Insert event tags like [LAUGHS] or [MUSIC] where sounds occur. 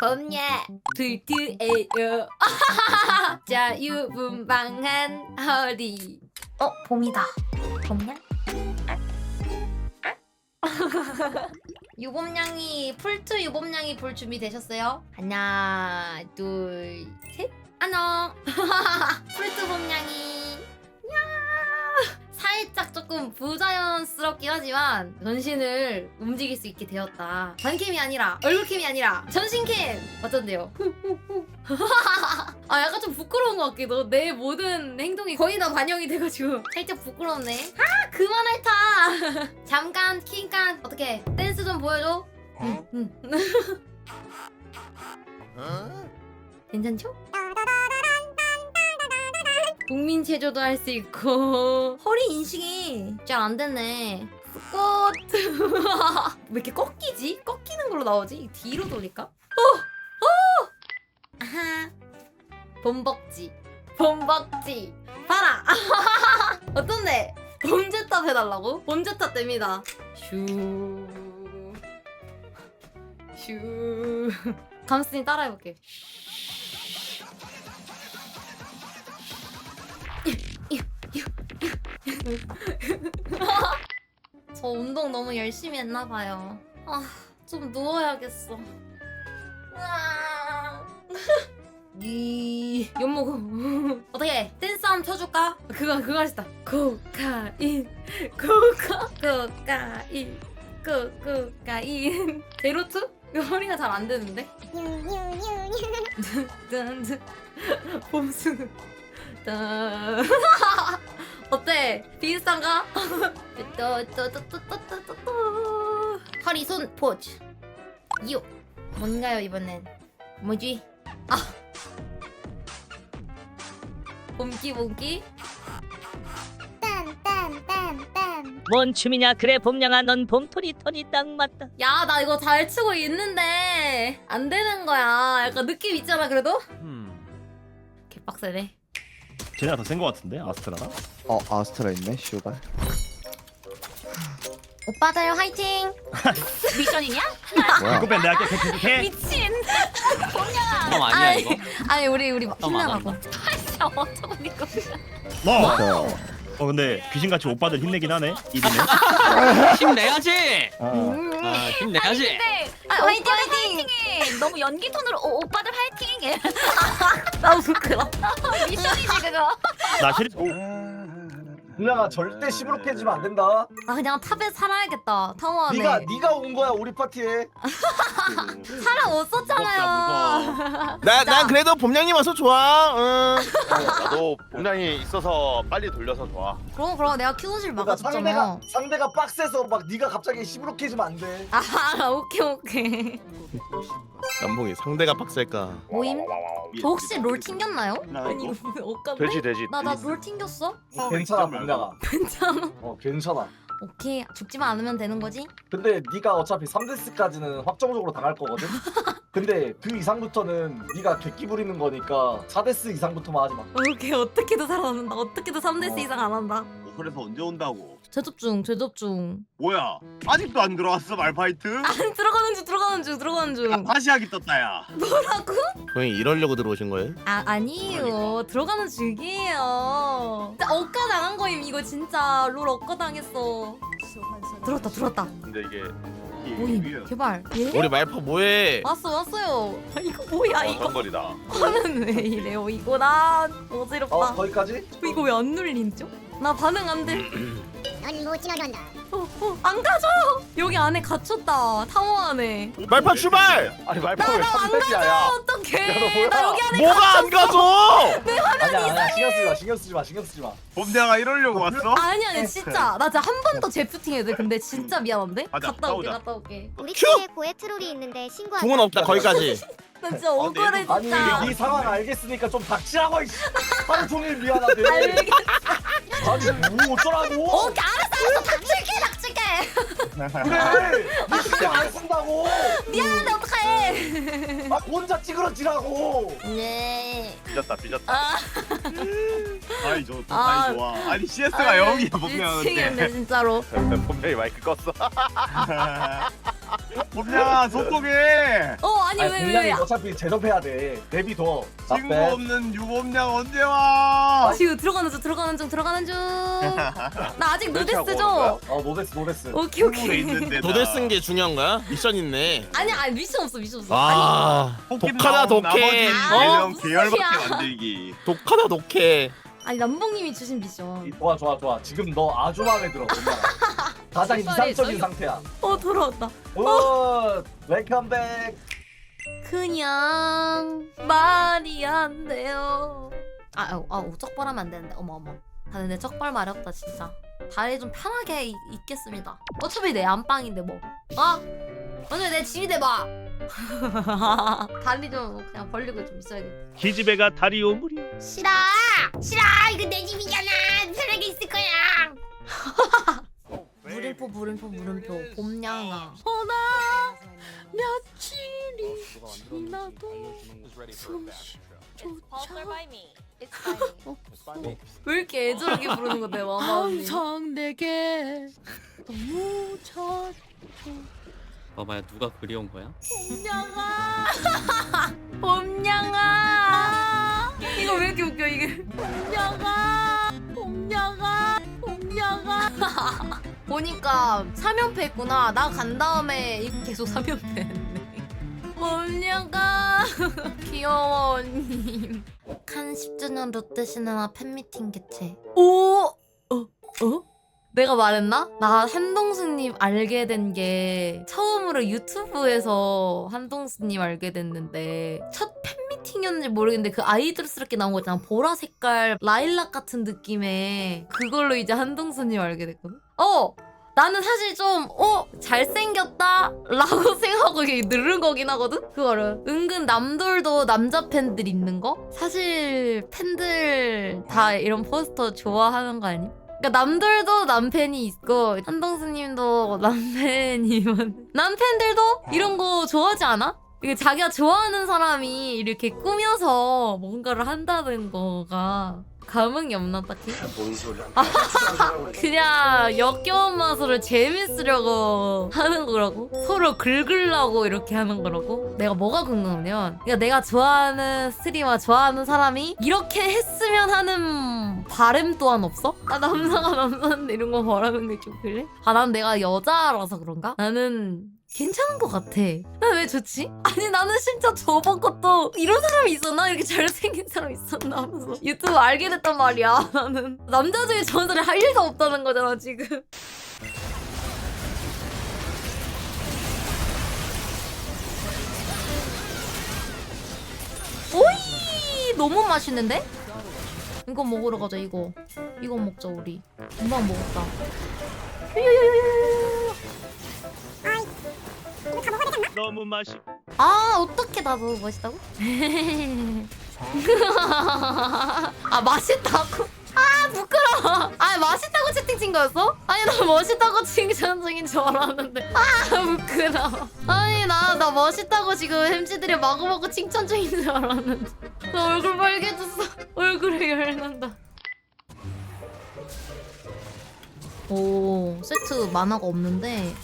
범야 불트에요 [LAUGHS] 자유분방한 허리 어 봄이다. 봄냐? [LAUGHS] 유범냥이 풀트 유범냥이 볼 준비 되셨어요? 하나 둘 셋 안녕 [LAUGHS] 풀트 범냥이 야 살짝 조금 부자연스럽긴 하지만 전신을 움직일 수 있게 되었다. 전캠이 아니라 얼굴캠이 아니라 전신캠! 어쩐데요? [LAUGHS] 아 약간 좀 부끄러운 것 같기도. 내 모든 행동이 거의 다 반영이 돼가지고. 살짝 부끄럽네. 아 그만 핥아 [LAUGHS] 잠깐 킹깐 어떻게 댄스 좀 보여줘. 응, 응. [LAUGHS] 괜찮죠? 국민 체조도 할 수 있고 [LAUGHS] 허리 인식이 잘 안 됐네 스쿼트 [LAUGHS] 왜 이렇게 꺾이지? 꺾이는 걸로 나오지? 뒤로 돌릴까? 어! 어! 아하 범벅지 범벅지 봐라 [LAUGHS] 어떤데? 범죄탑 해달라고? 범죄탑 됩니다 슈 슈. 감스님 따라해볼게. 저 운동 너무 열심히 했나 봐요. 아, 좀 누워야겠어. 이 연목 어떻게 댄스 한번 쳐줄까? 그거 그거 하시다 코카인 코카 코카인 코 코카인 제로투? 이거 허리가 잘 안 되는데? 짠짠 봄수 짠 어때? 비슷한가? [LAUGHS] 또또또또또또또 허리 손 포즈. 요. 뭔가요 이번엔? 뭐지? 아. 봄기 봄기? 뭔 춤이냐? 그래 봄냥아 넌 봄토리 턴이 딱 맞다. 야 나 이거 잘 추고 있는데 안 되는 거야. 약간 느낌 있잖아 그래도? 음. 개빡세네 쟤네가 더 센 거 같은데 아스트라가? 어 아스트라 있네 슈발 오빠들 화이팅 [LAUGHS] 미션이냐? 뭐야 이거 내가 할게 계속해 미친. 덤 아니야 아이, 이거? 아니 우리 우리 좀 힘나가고 진짜 어쩌고 니꺼. 너! 저 어 근데 귀신같이 오빠들 힘내긴 하네 이름에 [LAUGHS] 힘내야지. 어. 아, 힘내야지. 근데 아, 화이팅 화이팅 화이팅해. 너무 연기 톤으로 오, 오빠들 화이팅해. 나 부끄러 미션이지 나 실... 누나가 절대 시무룩해지면 안 된다. 나 그냥 탑에 살아야겠다 타워 안에 네가 네가 온 거야 우리 파티에. [LAUGHS] 사람 없었잖아요 나, 난 그래도 봄냥님 와서 좋아. 응. 나도 본량이 있어서 빨리 돌려서 좋아. 그럼 그럼 내가 큐도실 그러니까 상대가 막아줬잖아 상대가 빡세서 막 네가 갑자기 시무룩해지면 안 돼. 아 [LAUGHS] 오케이 오케이 남봉이 상대가 빡셀까? 모임? 저 혹시 롤 튕겼나요? 아니 옷감네? 돼지 돼지. 나나 롤 튕겼어? 어, 괜찮아 본냐가. [LAUGHS] 괜찮아 어 괜찮아. 오케이 죽지만 않으면 되는 거지? 근데 네가 어차피 3데스까지는 확정적으로 당할 거거든. [LAUGHS] 근데 그 이상부터는 네가 객기 부리는 거니까 4데스 이상부터만 하지 마. 오케이 어떻게든 살아남는다 어떻게든 3대스 어. 이상 안 한다 그래서 언제 온다고? 제접 중 제접 중 뭐야? 아직도 안 들어왔어 말파이트? 아니 들어가는 중 들어가는 중 들어가는 중 다시 하기 떴다야. 뭐라고? 형이 이러려고 들어오신 거예요? 아 아니에요 들어가는 중이에요 진짜 억까 당한 거임 이거 진짜 롤 억까 당했어 들었다 들었다 근데 이게 이게 모임 위에 제발 예? 우리 말파 뭐해? 왔어 왔어요 아, 이거 뭐야 어, 이거 정거리다. 화면 왜 이래요 이거 나 어지럽다 어 거기까지? 이거 왜 안 눌림죠? 나 반응 안 돼 넌못 지나간다. 어, 어, 안 가져 여기 안에 갇혔다 타워 안에 말파 출발! 아니 말파 왜 나안 3데스야 가져 야. 어떡해 야, 너 뭐야? 나 여기 안에 뭐가 안 가져? 아니야 아니야 신경 쓰지 마 신경 쓰지 마 신경 쓰지 마. 봄대가 이러려고 왔어? 아니 아니 진짜 나 진짜 한 번 더 제프팅 해야 돼 근데 진짜 미안한데 가자, 갔다 올게. 갔다 올게 우리 큐! 팀에 고해 트롤이 있는데 신고하자. 궁은 없다 거기까지. 나 진짜 어, 억울해 아니 진짜 네 상황 알겠으니까 좀 닥치라고 이씨. 하루 종일 미안하대. 알겠- 아니 뭐 어쩌라고? 오케이 알았어 알았어 닥칠게 닥칠게 그래. 네 신경 안 쓴다고. 미안한데 어떡해 막 혼자 찌그러지라고. 네 삐졌다 삐졌다. 아, 아이 좋 아. 아이 좋아. 아니 CS가 영이야 봄대가 미치겠네 근데. 진짜로 [LAUGHS] 봄대이 마이크 껐어. [LAUGHS] 봄냥아 소통해. 어 아니 아니 왜왜 왜? 어차피 제접해야 돼 데뷔 더 친구 없는 유봄냥 언제 와? 지금 들어가는 중 들어가는 중 들어가는 중. [LAUGHS] 나 아직? 노데스죠? 어 노데스 노데스 오케이 오케이. 있는데 도대 쓴 게 중요한 거야? 미션 있네. 아니 아니 미션 없어 미션 없어. 아 독하다 독해. 아, 어? 무슨 소리야. 만들기. 독하다 독해. 아니 남봉님이 주신 미션. 좋아 좋아 좋아 지금 너 아주 마음에 들어 [LAUGHS] 가장 이상적인 상태야 어 돌아왔다. 오 웰컴백 그냥 말이 안 돼요. 아, 아, 아 쩍발하면 안 되는데. 어머 어머. 아 근데 쩍발 마렵다 진짜. 다리 좀 편하게 있, 있겠습니다. 어차피 내 안방인데 뭐. 어? 오늘 내 집이 봐. [LAUGHS] 다리 좀 그냥 벌리고 좀 있어야겠다. 기집애가 다리 오므리. 싫어 싫어 이거 내 집이잖아 편하게 있을 거야 [LAUGHS] 물음표 물음표 물음표 봄냥아. 허나 며칠이 지나도 숨쉬조차 왜 이렇게 애절하게 부르는 건데 마마 언니 항상 내게 너무 잘 봐봐요 누가 그리운 거야? 봄냥아. [LAUGHS] 봄냥아. 이거 왜 이렇게 웃겨 이게? 봄냥아. 봄냥아. 봄냥아 [LAUGHS] 보니까 3연패 했구나 나 간 다음에 계속 3연패 했네 봄냥아 귀여워 언니 칸 10주년 롯데시네마 팬미팅 개최 오! 어? 어? 내가 말했나? 나 한동수님 알게 된 게 처음으로 유튜브에서 한동수님 알게 됐는데 첫 팬미팅이었는지 모르겠는데 그 아이돌스럽게 나온 거 있잖아 보라 색깔 라일락 같은 느낌의 그걸로 이제 한동수님 알게 됐거든? 어! 나는 사실 좀, 어? 잘생겼다? 라고 [LAUGHS] 생각하고 이게 누른 거긴 하거든? 그거를. 은근 남돌도 남자 팬들 있는 거? 사실 팬들 다 이런 포스터 좋아하는 거 아니? 그러니까 남들도 남팬이 있고 한동수님도 [LAUGHS] 남팬이면 남팬들도 이런 거 좋아하지 않아? 이게 자기가 좋아하는 사람이 이렇게 꾸며서 뭔가를 한다는 거가 감흥이 없나 딱히? [LAUGHS] 뭔 소리야 그냥 역겨운 맛으로 재밌으려고 하는 거라고 서로 긁으려고 이렇게 하는 거라고 내가 뭐가 궁금하냐면 그러니까 내가 좋아하는 스트리머 좋아하는 사람이 이렇게 했으면 하는 바램 또한 없어? 아 남자가 남자인데 이런 거 바라는 게좀 그래? 아난 내가 여자라서 그런가? 나는 괜찮은 것 같아. 나 왜 좋지? 아니 나는 진짜 저번 것도 이런 사람이 있었나? 이렇게 잘생긴 사람이 있었나 하면서 유튜브 알게 됐단 말이야. [LAUGHS] 나는 남자 중에 저런 소리 할 일도 없다는 거잖아 지금. 오이 너무 맛있는데? 이거 먹으러 가자 이거. 이거 먹자 우리. 금방 먹었다. 너무 맛있. 아 어떻게 나도 멋있다고? [LAUGHS] 아 맛있다고? 아 부끄러워 아 맛있다고 채팅 친 거였어? 아니 나 멋있다고 칭찬 중인 줄 알았는데 아 부끄러워 아니 나 나 멋있다고 지금 햄찌들이 마구마구 칭찬 중인 줄 알았는데 나 얼굴 빨개졌어 얼굴에 열난다 오 세트 만화가 없는데